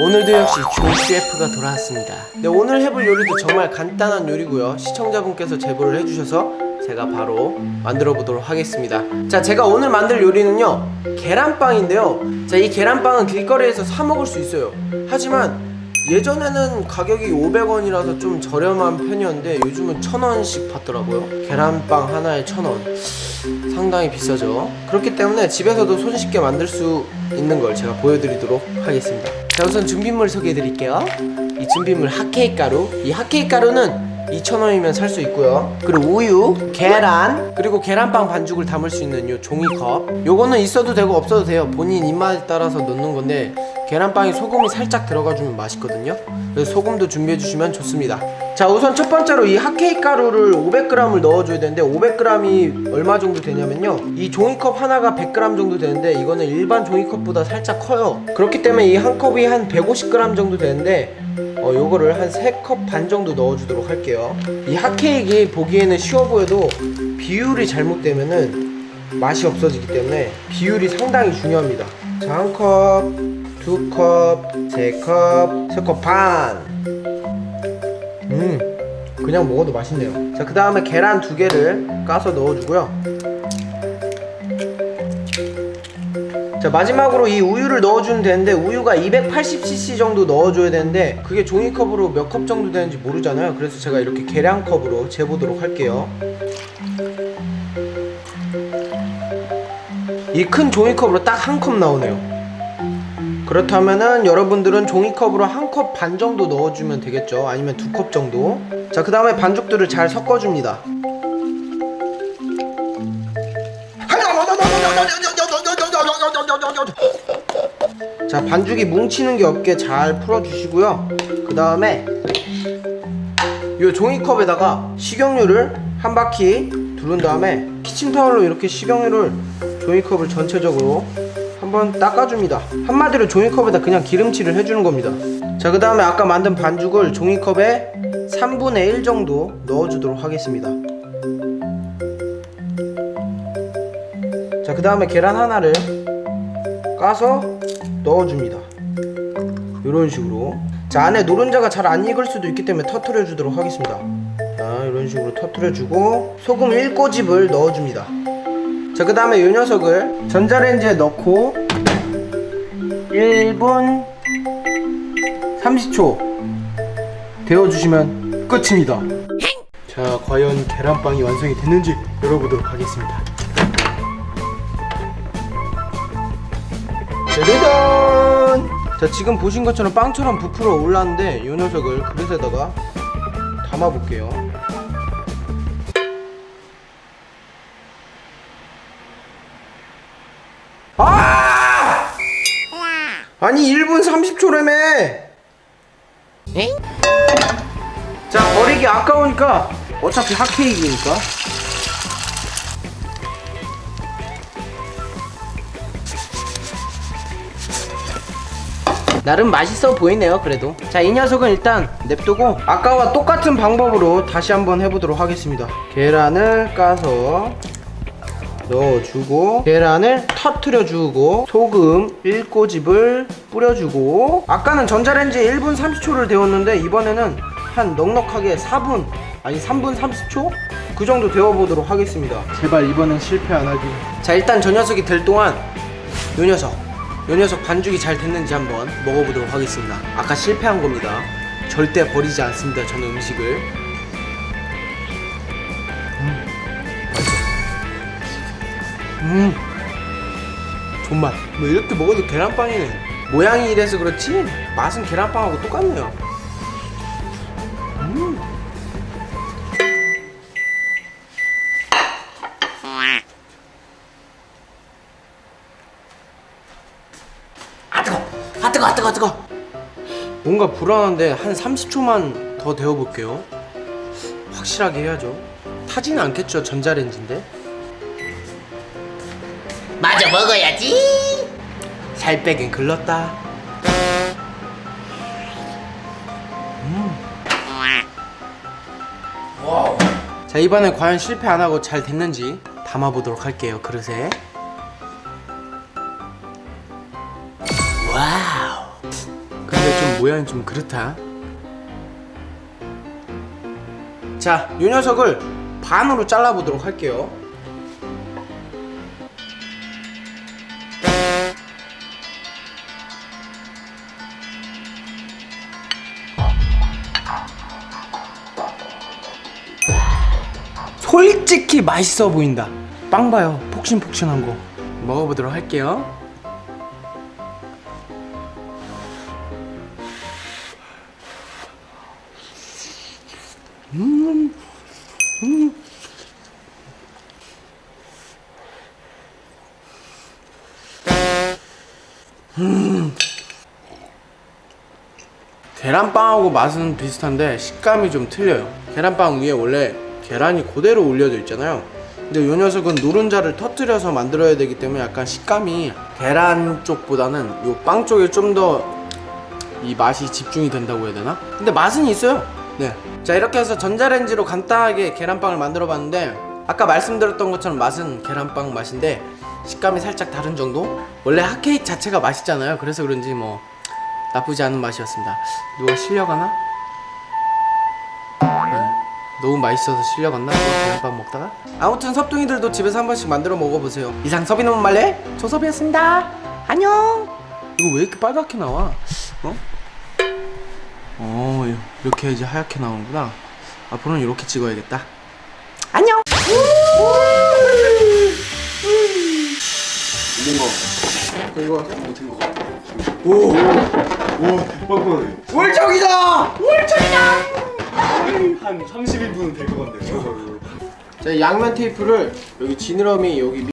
오늘도 역시 조 셰프가 돌아왔습니다. 네, 오늘 해볼 요리도 정말 간단한 요리고요. 시청자분께서 제보를 해주셔서 제가 바로 만들어 보도록 하겠습니다. 자, 제가 오늘 만들 요리는요 계란빵인데요. 자, 이 계란빵은 길거리에서 사 먹을 수 있어요. 하지만 예전에는 가격이 500원이라서 좀 저렴한 편이었는데 요즘은 1000원씩 받더라고요. 계란빵 하나에 1000원. 상당히 비싸죠. 그렇기 때문에 집에서도 손쉽게 만들 수 있는 걸 제가 보여드리도록 하겠습니다. 자, 우선 준비물 소개해 드릴게요. 이 준비물 핫케이크 가루. 이 핫케이크 가루는 2,000원이면 살 수 있고요. 그리고 우유, 계란, 그리고 계란빵 반죽을 담을 수 있는 요 종이컵. 요거는 있어도 되고 없어도 돼요. 본인 입맛에 따라서 넣는 건데 계란빵에 소금이 살짝 들어가주면 맛있거든요. 그래서 소금도 준비해 주시면 좋습니다. 자, 우선 첫 번째로 이 핫케이크 가루를 500g을 넣어줘야 되는데 500g이 얼마 정도 되냐면요. 이 종이컵 하나가 100g 정도 되는데 이거는 일반 종이컵보다 살짝 커요. 그렇기 때문에 이 한 컵이 한 150g 정도 되는데 어, 요거를 한 3컵 반 정도 넣어주도록 할게요. 이 핫케이크 보기에는 쉬워 보여도 비율이 잘못되면은 맛이 없어지기 때문에 비율이 상당히 중요합니다. 자, 한 컵, 두 컵, 세 컵, 세 컵 반. 음, 그냥 먹어도 맛있네요. 자, 그 다음에 계란 두 개를 까서 넣어주고요. 자 마지막으로 이 우유를 넣어주면 되는데 우유가 280cc 정도 넣어줘야 되는데 그게 종이컵으로 몇 컵 정도 되는지 모르잖아요 그래서 제가 이렇게 계량컵으로 재보도록 할게요 이 큰 종이컵으로 딱 한 컵 나오네요. 그렇다면은 여러분들은 종이컵으로 한 컵 반 정도 넣어주면 되겠죠? 아니면 두 컵 정도? 자 그 다음에 반죽들을 잘 섞어줍니다. 자 반죽이 뭉치는 게 없게 잘 풀어주시고요. 그 다음에 이 종이컵에다가 식용유를 한 바퀴 두른 다음에 키친타올로 이렇게 식용유를 종이컵을 전체적으로 한번 닦아줍니다 한마디로 종이컵에다 그냥 기름칠을 해주는 겁니다 자 그 다음에 아까 만든 반죽을 종이컵에 3분의 1 정도 넣어주도록 하겠습니다 자 그 다음에 계란 하나를 까서 넣어줍니다. 이런 식으로. 자 안에 노른자가 잘 안 익을 수도 있기 때문에 터트려 주도록 하겠습니다. 자 이런 식으로 터트려 주고 소금 1꼬집을 넣어줍니다. 자 그 다음에 이 녀석을 전자레인지에 넣고 1분 30초 데워주시면 끝입니다. 자 과연 계란빵이 완성이 됐는지 열어보도록 하겠습니다. 짜자잔! 자 지금 보신 것처럼 빵처럼 부풀어 올랐는데 이 녀석을 그릇에다가 담아볼게요 아니 1분 30초라며! 자 버리기 아까우니까 어차피 핫케이크니까. 나름 맛있어 보이네요 그래도. 자 이 녀석은 일단 냅두고 아까와 똑같은 방법으로 다시 한번 해보도록 하겠습니다. 계란을 까서 넣어주고 계란을 터트려주고 소금 1꼬집을 뿌려주고 아까는 전자레인지에 1분 30초를 데웠는데 이번에는 한 넉넉하게 4분 아니 3분 30초? 그 정도 데워보도록 하겠습니다. 제발 이번엔 실패 안 하길 자 일단 저 녀석이 될 동안 요 녀석 요 녀석 반죽이 잘 됐는지 한번 먹어보도록 하겠습니다. 아까 실패한 겁니다. 절대 버리지 않습니다 저는 음식을 음. 존맛. 뭐 이렇게 먹어도 계란빵이네. 모양이 이래서 그렇지 맛은 계란빵하고 똑같네요. 음. 아 뜨거. 아 뜨거 아 뜨거 아 뜨거. 뭔가 불안한데 한 30초만 더 데워볼게요. 확실하게 해야죠. 타지는 않겠죠 전자레인지인데 마저 먹어야지. 살 빼긴 글렀다 자 이번엔 과연 실패 안 하고 잘 됐는지 담아보도록 할게요 그릇에 와우. 근데 모양이 좀 그렇다. 자, 이 녀석을 반으로 잘라보도록 할게요. 솔직히 맛있어 보인다. 빵 봐요. 폭신폭신한 거. 먹어보도록 할게요. 계란빵하고 맛은 비슷한데 식감이 좀 틀려요. 계란빵 위에 원래 계란이 그대로 올려져 있잖아요. 근데 이 녀석은 노른자를 터뜨려서 만들어야 되기 때문에 약간 식감이 계란 쪽보다는 이 빵 쪽에 좀 더 이 맛이 집중이 된다고 해야 되나? 근데 맛은 있어요. 네. 자 이렇게 해서 전자레인지로 간단하게 계란빵을 만들어 봤는데 아까 말씀드렸던 것처럼 맛은 계란빵 맛인데 식감이 살짝 다른 정도? 원래 핫케이크 자체가 맛있잖아요. 그래서 그런지 뭐 나쁘지 않은 맛이었습니다. 누가 실려가나? 네. 너무 맛있어서 실려갔나? 계란빵 먹다가? 아무튼 섭둥이들도 집에서 한 번씩 만들어 먹어보세요. 이상 서비는 말래? 조섭이었습니다. 안녕. 이거 왜 이렇게 빨갛게 나와? 어? 어 이렇게 이제 하얗게 나오는구나. 앞으로는 이렇게 찍어야겠다. 안녕. 뻔뻔해. 월척이다. 한 31분은 될것 같네요. 자 양면 테이프를 여기 지느러미 여기